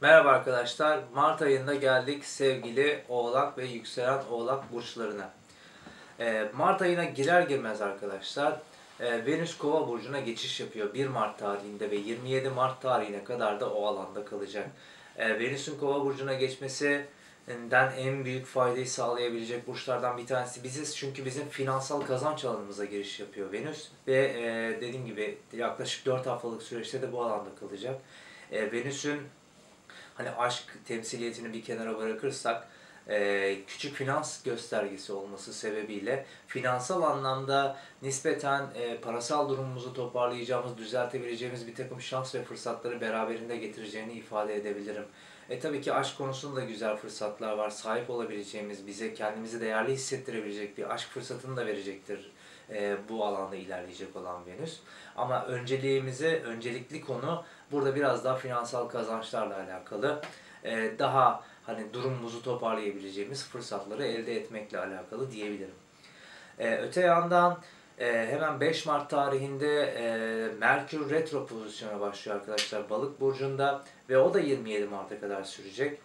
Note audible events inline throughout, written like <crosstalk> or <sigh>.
Merhaba arkadaşlar. Mart ayında geldik sevgili Oğlak ve yükselen Oğlak burçlarına. Ee, Mart ayına girer girmez arkadaşlar e, Venüs Kova burcuna geçiş yapıyor 1 Mart tarihinde ve 27 Mart tarihine kadar da o alanda kalacak. Ee, Venüs'ün Kova burcuna geçmesinden en büyük faydayı sağlayabilecek burçlardan bir tanesi biziz. Çünkü bizim finansal kazanç alanımıza giriş yapıyor Venüs ve e, dediğim gibi yaklaşık 4 haftalık süreçte de bu alanda kalacak. E, Venüs'ün hani aşk temsiliyetini bir kenara bırakırsak e, küçük finans göstergesi olması sebebiyle finansal anlamda nispeten e, parasal durumumuzu toparlayacağımız, düzeltebileceğimiz bir takım şans ve fırsatları beraberinde getireceğini ifade edebilirim. E tabii ki aşk konusunda güzel fırsatlar var. Sahip olabileceğimiz, bize kendimizi değerli hissettirebilecek bir aşk fırsatını da verecektir e, bu alanda ilerleyecek olan Venüs. Ama önceliğimizi, öncelikli konu burada biraz daha finansal kazançlarla alakalı. E, daha hani durumumuzu toparlayabileceğimiz fırsatları elde etmekle alakalı diyebilirim. E, öte yandan e, hemen 5 Mart tarihinde e, Merkür retro pozisyona başlıyor arkadaşlar Balık burcunda ve o da 27 Mart'a kadar sürecek.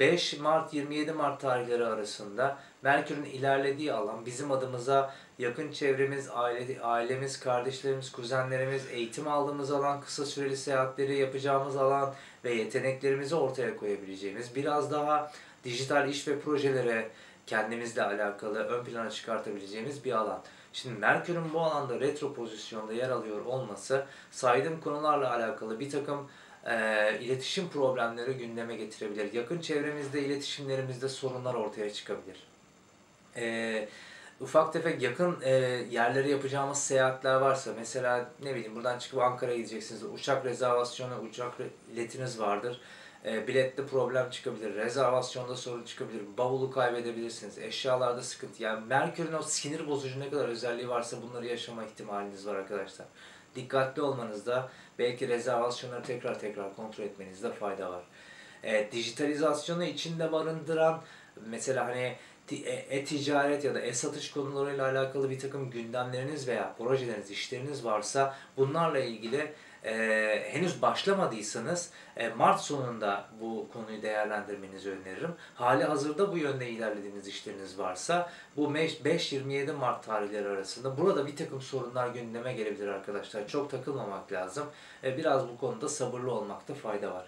5 Mart 27 Mart tarihleri arasında Merkür'ün ilerlediği alan bizim adımıza yakın çevremiz, aile, ailemiz, kardeşlerimiz, kuzenlerimiz, eğitim aldığımız alan, kısa süreli seyahatleri yapacağımız alan ve yeteneklerimizi ortaya koyabileceğimiz, biraz daha dijital iş ve projelere kendimizle alakalı ön plana çıkartabileceğimiz bir alan. Şimdi Merkür'ün bu alanda retro pozisyonda yer alıyor olması saydığım konularla alakalı bir takım e, iletişim problemleri gündeme getirebilir. Yakın çevremizde, iletişimlerimizde sorunlar ortaya çıkabilir. E, ufak tefek yakın e, yerlere yapacağımız seyahatler varsa, mesela ne bileyim buradan çıkıp Ankara'ya gideceksiniz, uçak rezervasyonu, uçak iletiniz vardır. E, bilette problem çıkabilir, rezervasyonda sorun çıkabilir, bavulu kaybedebilirsiniz, eşyalarda sıkıntı. Yani Merkür'ün o sinir bozucu ne kadar özelliği varsa bunları yaşama ihtimaliniz var arkadaşlar dikkatli olmanızda belki rezervasyonları tekrar tekrar kontrol etmenizde fayda var. E, dijitalizasyonu içinde barındıran mesela hani e, e-ticaret ya da e-satış konularıyla alakalı bir takım gündemleriniz veya projeleriniz, işleriniz varsa bunlarla ilgili e, henüz başlamadıysanız e, Mart sonunda bu konuyu değerlendirmenizi öneririm. Hali hazırda bu yönde ilerlediğiniz işleriniz varsa bu 5-27 Mart tarihleri arasında burada bir takım sorunlar gündeme gelebilir arkadaşlar. Çok takılmamak lazım. E, biraz bu konuda sabırlı olmakta fayda var.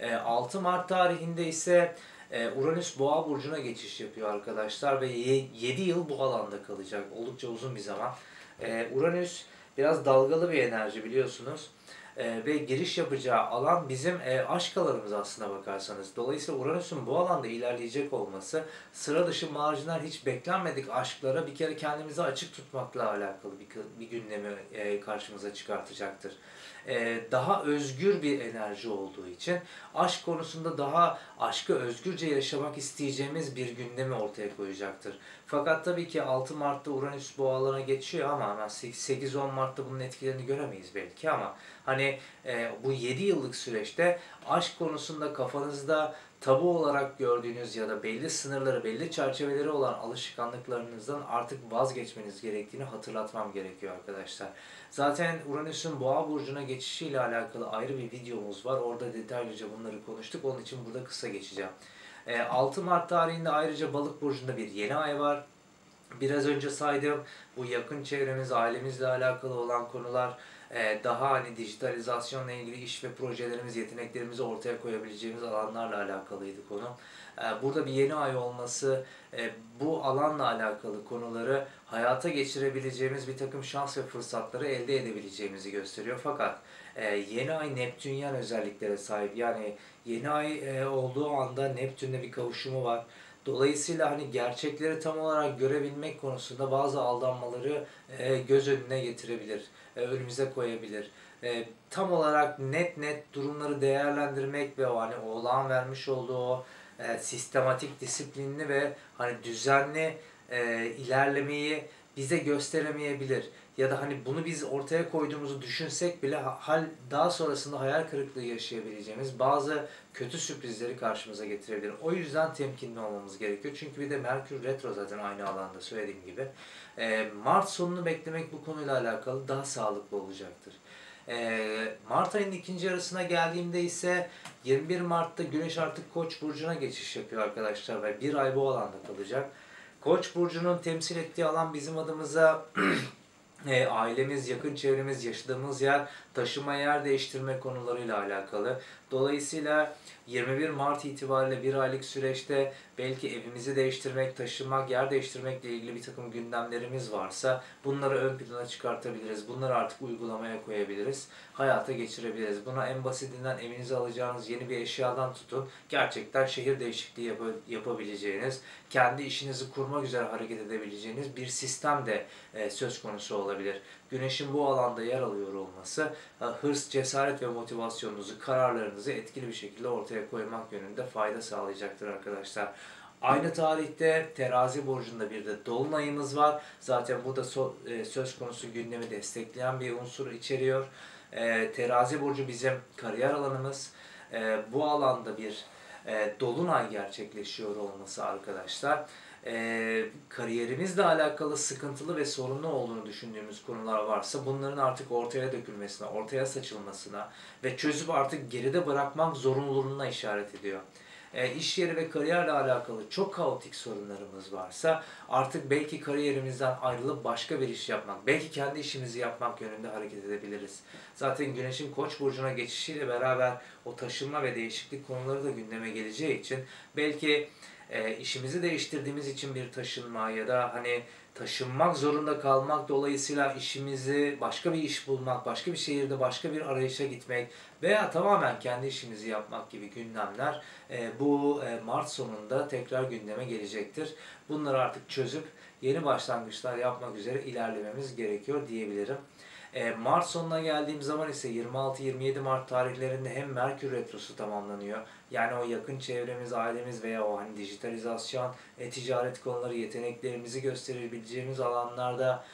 E, 6 Mart tarihinde ise e, Uranüs Boğa burcuna geçiş yapıyor arkadaşlar ve 7 yıl bu alanda kalacak. Oldukça uzun bir zaman. E, Uranüs biraz dalgalı bir enerji biliyorsunuz. E, ve giriş yapacağı alan bizim e, aşk alanımız aslına bakarsanız. Dolayısıyla Uranüs'ün bu alanda ilerleyecek olması sıra dışı marjinal hiç beklenmedik aşklara bir kere kendimizi açık tutmakla alakalı bir, bir gündemi e, karşımıza çıkartacaktır. E, daha özgür bir enerji olduğu için aşk konusunda daha aşkı özgürce yaşamak isteyeceğimiz bir gündemi ortaya koyacaktır. Fakat tabii ki 6 Mart'ta Uranüs boğalarına geçiyor ama 8-10 Mart'ta bunun etkilerini göremeyiz belki ama hani e, bu 7 yıllık süreçte aşk konusunda kafanızda tabu olarak gördüğünüz ya da belli sınırları, belli çerçeveleri olan alışkanlıklarınızdan artık vazgeçmeniz gerektiğini hatırlatmam gerekiyor arkadaşlar. Zaten Uranüs'ün Boğa burcuna geçişiyle alakalı ayrı bir videomuz var. Orada detaylıca bunları konuştuk. Onun için burada kısa geçeceğim. 6 Mart tarihinde ayrıca Balık burcunda bir yeni ay var. Biraz önce saydığım bu yakın çevremiz, ailemizle alakalı olan konular, e, daha hani dijitalizasyonla ilgili iş ve projelerimiz, yeteneklerimizi ortaya koyabileceğimiz alanlarla alakalıydı konu. E, burada bir yeni ay olması e, bu alanla alakalı konuları hayata geçirebileceğimiz bir takım şans ve fırsatları elde edebileceğimizi gösteriyor. Fakat yeni ay Neptünyen özelliklere sahip. Yani yeni ay olduğu anda Neptün'le bir kavuşumu var. Dolayısıyla hani gerçekleri tam olarak görebilmek konusunda bazı aldanmaları göz önüne getirebilir e, önümüze koyabilir. E, tam olarak net net durumları değerlendirmek ve hani oğlan vermiş olduğu o e, sistematik, disiplinli ve hani düzenli e, ilerlemeyi bize gösteremeyebilir. Ya da hani bunu biz ortaya koyduğumuzu düşünsek bile hal daha sonrasında hayal kırıklığı yaşayabileceğimiz bazı kötü sürprizleri karşımıza getirebilir. O yüzden temkinli olmamız gerekiyor. Çünkü bir de Merkür Retro zaten aynı alanda söylediğim gibi. Mart sonunu beklemek bu konuyla alakalı daha sağlıklı olacaktır. Ee, Mart ayının ikinci yarısına geldiğimde ise 21 Mart'ta Güneş artık Koç burcuna geçiş yapıyor arkadaşlar ve bir ay bu alanda kalacak. Koç burcunun temsil ettiği alan bizim adımıza <clears throat> e, ailemiz, yakın çevremiz, yaşadığımız yer, taşıma yer değiştirme konularıyla alakalı. Dolayısıyla 21 Mart itibariyle bir aylık süreçte belki evimizi değiştirmek, taşımak, yer değiştirmekle ilgili bir takım gündemlerimiz varsa bunları ön plana çıkartabiliriz. Bunları artık uygulamaya koyabiliriz. Hayata geçirebiliriz. Buna en basitinden evinize alacağınız yeni bir eşyadan tutun. Gerçekten şehir değişikliği yap yapabileceğiniz, kendi işinizi kurmak üzere hareket edebileceğiniz bir sistem de e, söz konusu olabilir. Güneşin bu alanda yer alıyor olması hırs, cesaret ve motivasyonunuzu, kararlarınızı etkili bir şekilde ortaya koymak yönünde fayda sağlayacaktır arkadaşlar. Aynı tarihte terazi burcunda bir de dolunayımız var. Zaten bu da so, e, söz konusu gündemi destekleyen bir unsur içeriyor. E, terazi burcu bizim kariyer alanımız. E, bu alanda bir e, dolunay gerçekleşiyor olması arkadaşlar e, kariyerimizle alakalı sıkıntılı ve sorunlu olduğunu düşündüğümüz konular varsa bunların artık ortaya dökülmesine, ortaya saçılmasına ve çözüp artık geride bırakmak zorunluluğuna işaret ediyor. E, iş yeri ve kariyerle alakalı çok kaotik sorunlarımız varsa artık belki kariyerimizden ayrılıp başka bir iş yapmak, belki kendi işimizi yapmak yönünde hareket edebiliriz. Zaten Güneş'in Koç burcuna geçişiyle beraber o taşınma ve değişiklik konuları da gündeme geleceği için belki e, işimizi değiştirdiğimiz için bir taşınma ya da hani taşınmak zorunda kalmak dolayısıyla işimizi başka bir iş bulmak, başka bir şehirde başka bir arayışa gitmek veya tamamen kendi işimizi yapmak gibi gündemler e, bu e, Mart sonunda tekrar gündeme gelecektir. Bunları artık çözüp yeni başlangıçlar yapmak üzere ilerlememiz gerekiyor diyebilirim. E, Mart sonuna geldiğim zaman ise 26-27 Mart tarihlerinde hem Merkür Retrosu tamamlanıyor. Yani o yakın çevremiz, ailemiz veya o hani dijitalizasyon, e-ticaret konuları, yeteneklerimizi gösterebileceğimiz alanlarda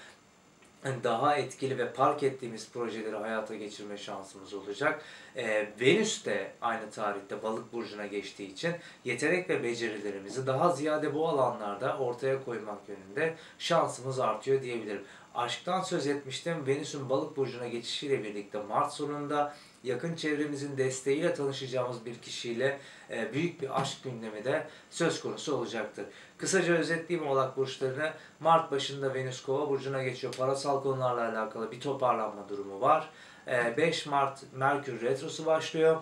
daha etkili ve park ettiğimiz projeleri hayata geçirme şansımız olacak. Ee, Venüs de aynı tarihte balık burcuna geçtiği için yetenek ve becerilerimizi daha ziyade bu alanlarda ortaya koymak yönünde şansımız artıyor diyebilirim. Aşktan söz etmiştim. Venüs'ün balık burcuna geçişiyle birlikte Mart sonunda yakın çevremizin desteğiyle tanışacağımız bir kişiyle e, büyük bir aşk gündemi de söz konusu olacaktır. Kısaca özetleyeyim oğlak burçlarını. Mart başında Venüs kova burcuna geçiyor. Parasal konularla alakalı bir toparlanma durumu var. 5 e, Mart Merkür retrosu başlıyor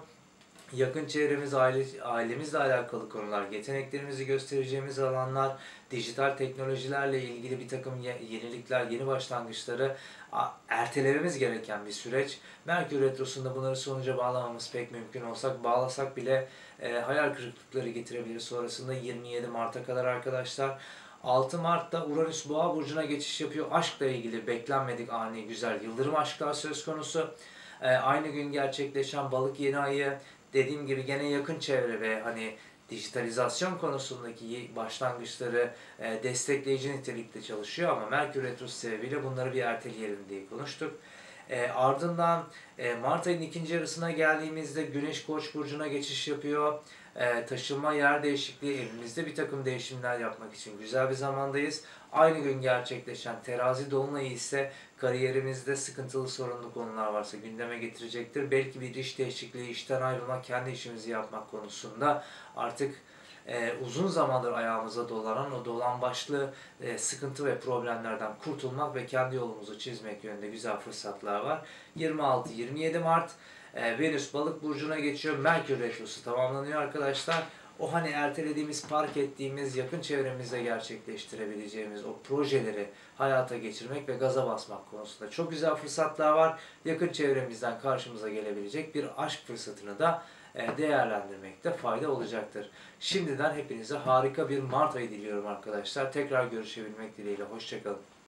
yakın çevremiz, aile, ailemizle alakalı konular, yeteneklerimizi göstereceğimiz alanlar, dijital teknolojilerle ilgili bir takım yenilikler, yeni başlangıçları ertelememiz gereken bir süreç. Merkür Retrosu'nda bunları sonuca bağlamamız pek mümkün olsak, bağlasak bile e, hayal kırıklıkları getirebilir. Sonrasında 27 Mart'a kadar arkadaşlar 6 Mart'ta Uranüs Boğa burcuna geçiş yapıyor. Aşkla ilgili beklenmedik ani güzel yıldırım aşklar söz konusu. Ee, aynı gün gerçekleşen balık yeni ayı dediğim gibi gene yakın çevre ve hani dijitalizasyon konusundaki başlangıçları e, destekleyici nitelikte çalışıyor ama Merkür Retrosu sebebiyle bunları bir erteleyelim diye konuştuk. E, ardından e, Mart ayının ikinci yarısına geldiğimizde Güneş Koç burcuna geçiş yapıyor. E, taşınma yer değişikliği evimizde bir takım değişimler yapmak için güzel bir zamandayız. Aynı gün gerçekleşen terazi dolunayı ise kariyerimizde sıkıntılı sorunlu konular varsa gündeme getirecektir. Belki bir iş değişikliği, işten ayrılmak, kendi işimizi yapmak konusunda artık e, uzun zamandır ayağımıza dolanan o dolan başlı e, sıkıntı ve problemlerden kurtulmak ve kendi yolumuzu çizmek yönünde güzel fırsatlar var. 26-27 Mart e, Venüs balık burcuna geçiyor. Merkür Retrosu tamamlanıyor arkadaşlar o hani ertelediğimiz, park ettiğimiz, yakın çevremizde gerçekleştirebileceğimiz o projeleri hayata geçirmek ve gaza basmak konusunda çok güzel fırsatlar var. Yakın çevremizden karşımıza gelebilecek bir aşk fırsatını da değerlendirmekte fayda olacaktır. Şimdiden hepinize harika bir Mart ayı diliyorum arkadaşlar. Tekrar görüşebilmek dileğiyle. Hoşçakalın.